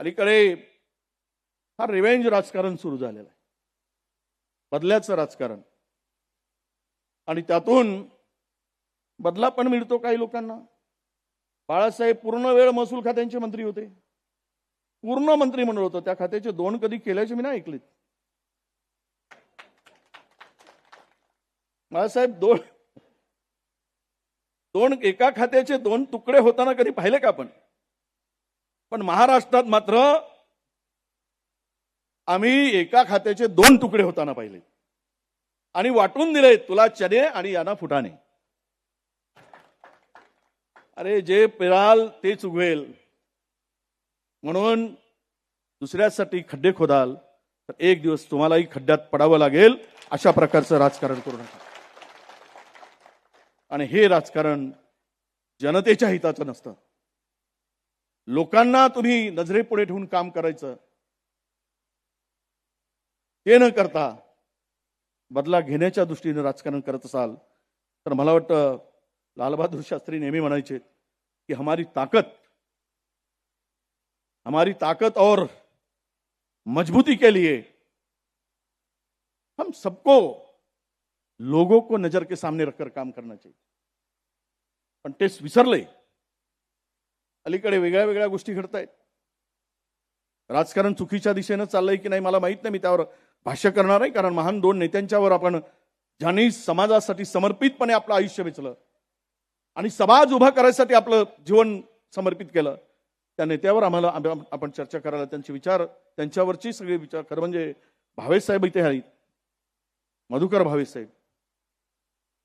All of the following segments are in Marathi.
अलीकडे हा रिवेंज राजकारण सुरू झालेलं आहे. बदल्याचं राजकारण. आणि त्यातून बदला पण मिळतो काही लोकांना. बाळासाहेब पूर्ण वेळ महसूल खात्यांचे मंत्री होते. पूर्ण मंत्रिमंडळ होतं. त्या खात्याचे दोन कधी केल्याचे मी नाही ऐकलेत. बाळासाहेब दोन दोन एका खात्याचे दोन तुकडे होताना कधी पाहिले का आपण? पण महाराष्ट्रात मात्र आम्ही एका खात्याचे दोन तुकडे होताना पाहिले. आणि वाटून दिले तुला चने आणि यांना फुटाणे. अरे जे पेराल तेच चुगवेल म्हणून दुसऱ्यासाठी खड्डे खोदाल तर एक दिवस तुम्हालाही खड्ड्यात पडावं लागेल अशा प्रकारचं राजकारण करू नका. आणि हे राजकारण जनतेच्या हिताचं नसतं. लोकांना तुम्ही नजरेपुढे ठेवून काम करायचं. ते न करता बदला घेण्याच्या दृष्टीने राजकारण करत असाल तर मला वाटतं लालबहादूर शास्त्री नेहमी म्हणायचे कि हमारी ताकत हमारी ताकत और मजबूती के लिए हम सबको लोगों को नजर के सामने रखकर काम करना चाहिए। पण तेच विसरले. अलीकडे वेगळ्या वेगळ्या गोष्टी घडत आहेत राजकारण चुकीच्या दिशेनं चाललंय की नाही मला माहीत नाही मी त्यावर भाष्य करणार आहे कारण महान दोन नेत्यांच्यावर आपण ज्यांनी समाजासाठी समर्पितपणे आपलं आयुष्य वेचलं आणि समाज उभा करायसाठी आपलं जीवन समर्पित केलं त्या नेत्यावर आम्हाला आपण चर्चा करायला त्यांचे विचार त्यांच्यावरची सगळे विचार खरं म्हणजे भावेश साहेब इथे आहेत. मधुकर भावेश साहेब.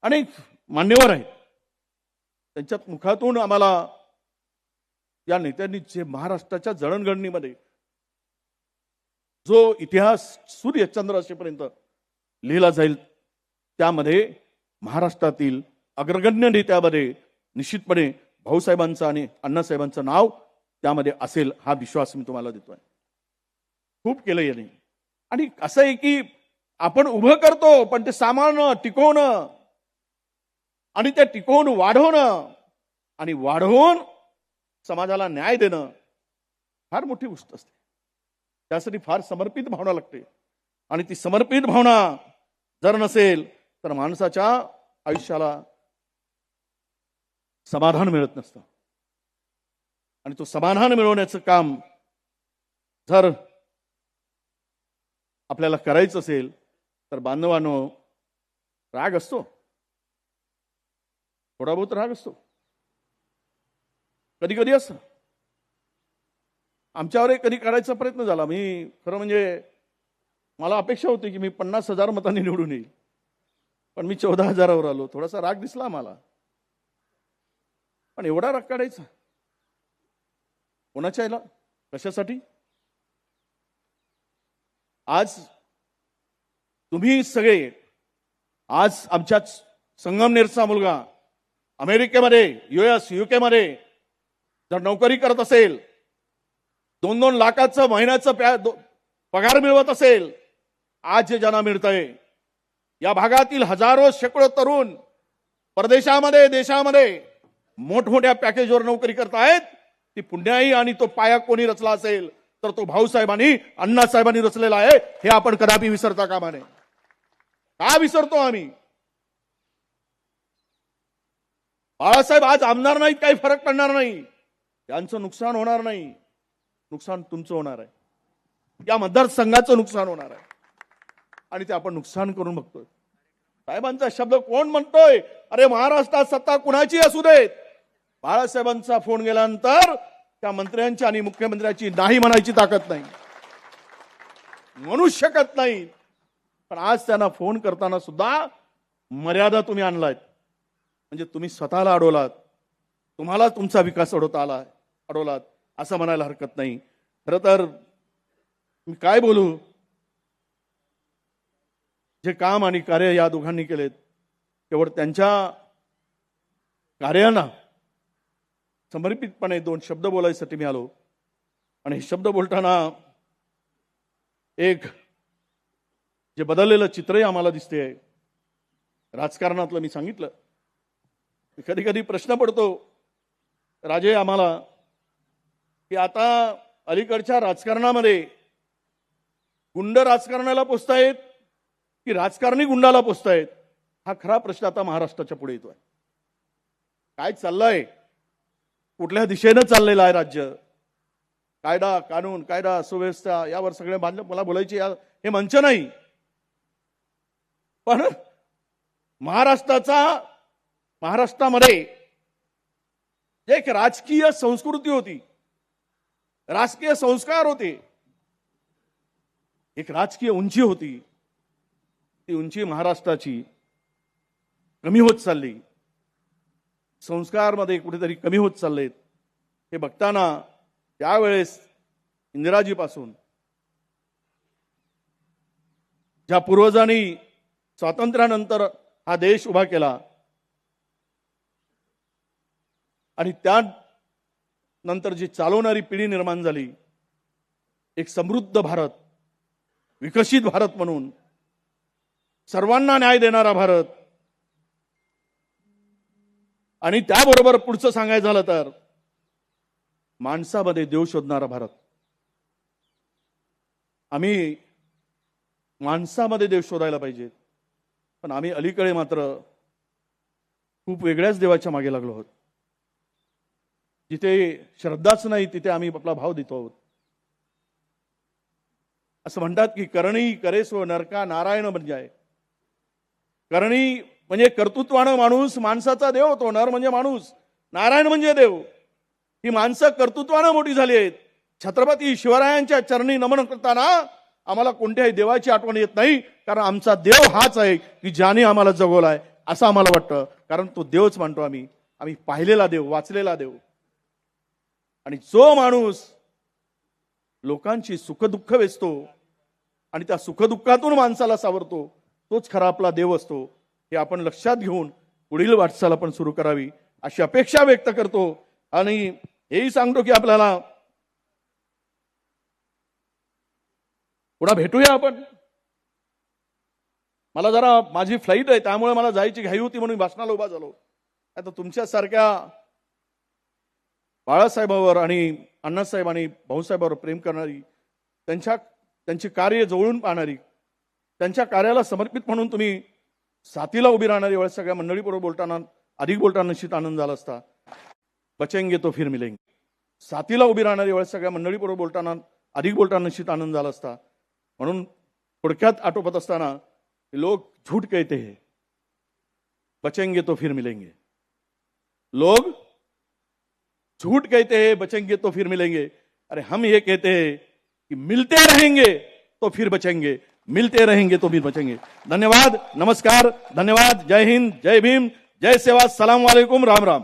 आणि मान्यवर आहेत. त्यांच्या मुखातून आम्हाला या नेत्यांनी जे महाराष्ट्राच्या जडणघडणीमध्ये जो इतिहास सूर्यचंद्र असेपर्यंत लिहिला जाईल त्यामध्ये महाराष्ट्रातील अग्रगण्य नेत्यामध्ये निश्चितपणे भाऊसाहेबांचं आणि अण्णासाहेबांचं नाव त्यामध्ये असेल हा विश्वास मी तुम्हाला देतोय. खूप केलं याने. आणि असं आहे की आपण उभं करतो पण ते सामान टिकवणं आणि ते टिकवून वाढवणं आणि वाढवून समाजाला न्याय देणं फार मोठी गोष्ट असते. त्यासाठी फार समर्पित भावना लागते. आणि ती समर्पित भावना जर नसेल तर माणसाच्या आयुष्याला समाधान मिळत नसतं. आणि तो समाधान मिळवण्याचं काम जर आपल्याला करायचं असेल तर बांधवानो राग असतो. थोडा बहुत राग असतो. कधी कधी असं. आमच्यावर कधी करायचा प्रयत्न झाला. मी खरं म्हणजे मला अपेक्षा होती की मी पन्नास हजार मतांनी निवडून येईल. पण मी चौदा हजारावर आलो. थोडासा राग दिसला मला. पण एवढा राग काढायचा. कोणाच्या याला? कशासाठी? आज तुम्ही सगळे आज आमच्या संगमनेरचा मुलगा अमेरिकेमध्ये युएस युकेमध्ये मध्ये जर नोकरी करत असेल दोन दोन लाखाचं महिन्याचं पगार मिळवत असेल आज जे ज्यांना मिळतंय या भागातील हजारो शेकडो तरुण परदेशामध्ये देशामध्ये मोठमोठ्या पॅकेजवर नोकरी करतायत ती पुण्याई आणि तो पाया कोणी रचला असेल तर तो भाऊसाहेबांनी अण्णासाहेबांनी रचलेला आहे हे आपण कदापि विसरता कामा नये. का विसरतो आम्ही? बाळासाहेब आज आमदार नाहीत काही फरक पडणार नाही. यांचं नुकसान होणार नाही. नुकसान तुमचं होणार आहे. या मतदारसंघाचं नुकसान होणार आहे. आणि ते आपण नुकसान करून बघतोय. साहेबांचा शब्द कोण म्हणतोय? अरे महाराष्ट्रात सत्ता कुणाची असू देत? बाळासाहेबांचा फोन गेल्यानंतर त्या मंत्र्यांची आणि मुख्यमंत्र्याची नाही म्हणायची ताकद नाही. म्हणू शकत नाही. पण आज त्यांना फोन करताना सुद्धा मर्यादा तुम्ही आणलायत. म्हणजे तुम्ही स्वतःला अडवलात. तुम्हाला तुमचा विकास अडवता आला अडवलात असं म्हणायला हरकत नाही. खरं तर मी काय बोलू? जे काम आणि कार्य या दोघांनी केलेत केवळ त्यांच्या कार्यांना समर्पितपणे दोन शब्द बोलायसाठी मी आलो. आणि हे शब्द बोलताना एक जे बदललेलं चित्रही आम्हाला दिसते राजकारणातलं मी सांगितलं. कधी कधी प्रश्न पडतो राजे आम्हाला की आता अलीकडच्या राजकारणामध्ये गुंड राजकारणाला पोचतायत की राजकारणी गुंडाला पोचतायत हा खरा प्रश्न आता महाराष्ट्राच्या पुढे येतोय. काय चाललंय? कुठल्या दिशेनं चाललेलं आहे राज्य? कायदा कानून कायदा सुव्यवस्था यावर सगळे बांधलं मला बोलायचे या- हे मंच नाही. पण महाराष्ट्राचा महाराष्ट्रामध्ये एक राजकीय संस्कृती होती. राजकीय संस्कार होते. एक राजकीय उंची होती. ती उंची महाराष्ट्राची कमी होत चालली. संस्कारमध्ये कुठेतरी कमी होत चाललेत. हे बघताना त्यावेळेस इंदिराजीपासून ज्या पूर्वजांनी स्वातंत्र्यानंतर हा देश उभा केला आणि त्या नंतर जी चालवणारी पिढी निर्माण झाली एक समृद्ध भारत विकसित भारत म्हणून सर्वांना न्याय देणारा भारत. आणि त्याबरोबर पुढचं सांगायचं झालं तर माणसामध्ये देव शोधणारा भारत. आम्ही माणसामध्ये देव शोधायला पाहिजे पण आम्ही अलीकडे मात्र खूप वेगळ्याच देवाच्या मागे लागलो आहोत. जिथे श्रद्धाच नाही तिथे आम्ही आपला भाव देतो आहोत. असं म्हणतात की करणी करेसो नरका नारायण म्हणजे. आहे करणी म्हणजे कर्तृत्वानं माणूस माणसाचा देव होतो नर म्हणजे माणूस नारायण म्हणजे देव. ही माणसं कर्तृत्वानं मोठी झाली आहेत. छत्रपती शिवरायांच्या चरणी नमन करताना आम्हाला कोणत्याही देवाची आठवण येत नाही कारण आमचा देव हाच आहे की ज्याने आम्हाला जगवलाय असं आम्हाला वाटतं. कारण तो देवच मानतो आम्ही. आम्ही पाहिलेला देव वाचलेला देव. आणि जो माणूस लोकांची सुखदुःख वेचतो आणि त्या सुखदुःखातून माणसाला सावरतो तोच खरा आपला देव असतो. हे आपण लक्षात घेऊन पुढील वाटचाल आपण सुरू करावी अशी अपेक्षा व्यक्त करतो. आणि हेही सांगतो की आपल्याला पुन्हा भेटूया आपण. मला जरा माझी फ्लाईट आहे त्यामुळे मला जायची घाई होती म्हणून भाषणाला उभा झालो. आता तुमच्यासारख्या बाळासाहेबावर आणि अण्णासाहेब आणि भाऊसाहेबावर प्रेम करणारी त्यांच्या त्यांचे कार्य जवळून पाहणारी त्यांच्या कार्याला समर्पित म्हणून तुम्ही साथीला उभी राहणारी वेळेस सगळ्या मंडळीबरोबर बोलताना अधिक बोलताना निश्चित आनंद झाला असता. बचेंगे तो फिर मिलेंगे. साथीला उभी राहणारी वेळेस सगळ्या मंडळीबरोबर बोलताना अधिक बोलताना निश्चित आनंद झाला असता. म्हणून थोडक्यात आटोपत असताना लोक झूठ कहते हैं. बचेंगे तो फिर मिलेंगे. लोग झूठ कहते हैं, बचेंगे तो फिर मिलेंगे। अरे हम ये कहते हैं कि मिलते रहेंगे तो फिर बचेंगे, मिलते रहेंगे तो फिर बचेंगे। धन्यवाद, नमस्कार, धन्यवाद, जय हिंद, जय भीम, जय सेवा, सलाम वालेकुम, राम राम।